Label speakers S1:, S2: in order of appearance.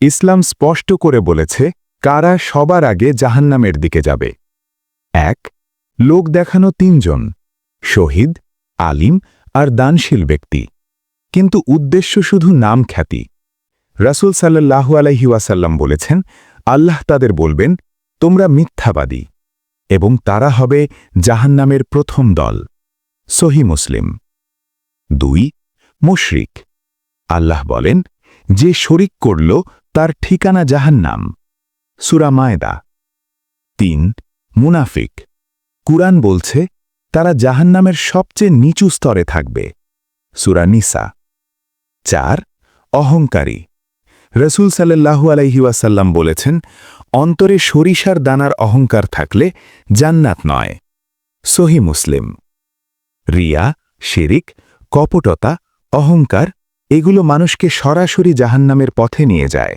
S1: ইসলাম স্পষ্ট করে বলেছে, কারা সবার আগে জাহান্নামের দিকে যাবে। এক, লোক দেখানো তিনজন, শহীদ, আলিম আর দানশীল ব্যক্তি। কিন্তু উদ্দেশ্য শুধু নাম খ্যাতি। রাসূল সাল্লাল্লাহু আলাইহিওয়াসাল্লাম বলেছেন, আল্লাহ তাদের বলবেন, তোমরা মিথ্যাবাদী এবং তারা হবে জাহান্নামের প্রথম দল। সহি মুসলিম। দুই, মুশরিক। আল্লাহ বলেন, যে শরিক করল তার ঠিকানা জাহান্নাম। সুরা মায়দা। তিন, মুনাফিক। কুরআন বলছে, তারা জাহান্নামের সবচেয়ে নিচু স্তরে থাকবে। সুরা নিসা। চার, অহংকারী। রসুল সাল্লাহু আলাইহি ওয়াসাল্লাম বলেছেন, অন্তরে সরিষার দানার অহংকার থাকলে জান্নাত নয়। সহি মুসলিম। রিয়া, শিরিক, কপটতা, অহংকার এগুলো মানুষকে সরাসরি জাহান্নামের পথে নিয়ে যায়।